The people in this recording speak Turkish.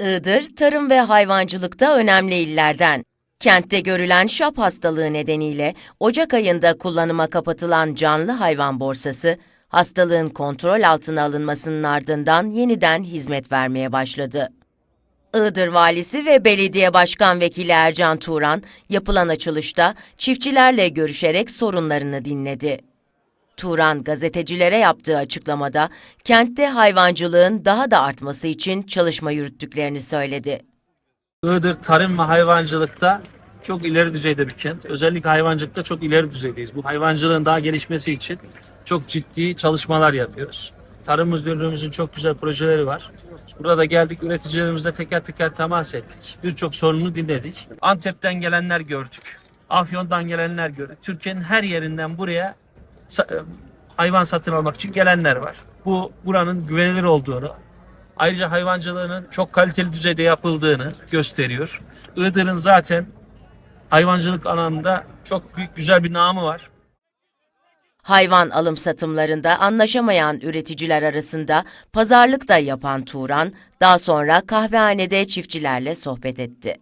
Iğdır, tarım ve hayvancılıkta önemli illerden. Kentte görülen şap hastalığı nedeniyle Ocak ayında kullanıma kapatılan canlı hayvan borsası, hastalığın kontrol altına alınmasının ardından yeniden hizmet vermeye başladı. Iğdır Valisi ve Belediye Başkan Vekili Ercan Turan, yapılan açılışta çiftçilerle görüşerek sorunlarını dinledi. Turan gazetecilere yaptığı açıklamada kentte hayvancılığın daha da artması için çalışma yürüttüklerini söyledi. Iğdır tarım ve hayvancılıkta çok ileri düzeyde bir kent. Özellikle hayvancılıkta çok ileri düzeydeyiz. Bu hayvancılığın daha gelişmesi için çok ciddi çalışmalar yapıyoruz. Tarım müdürlüğümüzün çok güzel projeleri var. Burada geldik üreticilerimizle teker teker temas ettik. Birçok sorununu dinledik. Antep'ten gelenler gördük. Afyon'dan gelenler gördük. Türkiye'nin her yerinden buraya hayvan satın almak için gelenler var. Bu buranın güvenilir olduğunu, Ayrıca hayvancılığının çok kaliteli düzeyde yapıldığını gösteriyor. Iğdır'ın zaten hayvancılık alanında çok büyük güzel bir namı var. Hayvan alım satımlarında anlaşamayan üreticiler arasında pazarlık da yapan Turan, daha sonra kahvehanede çiftçilerle sohbet etti.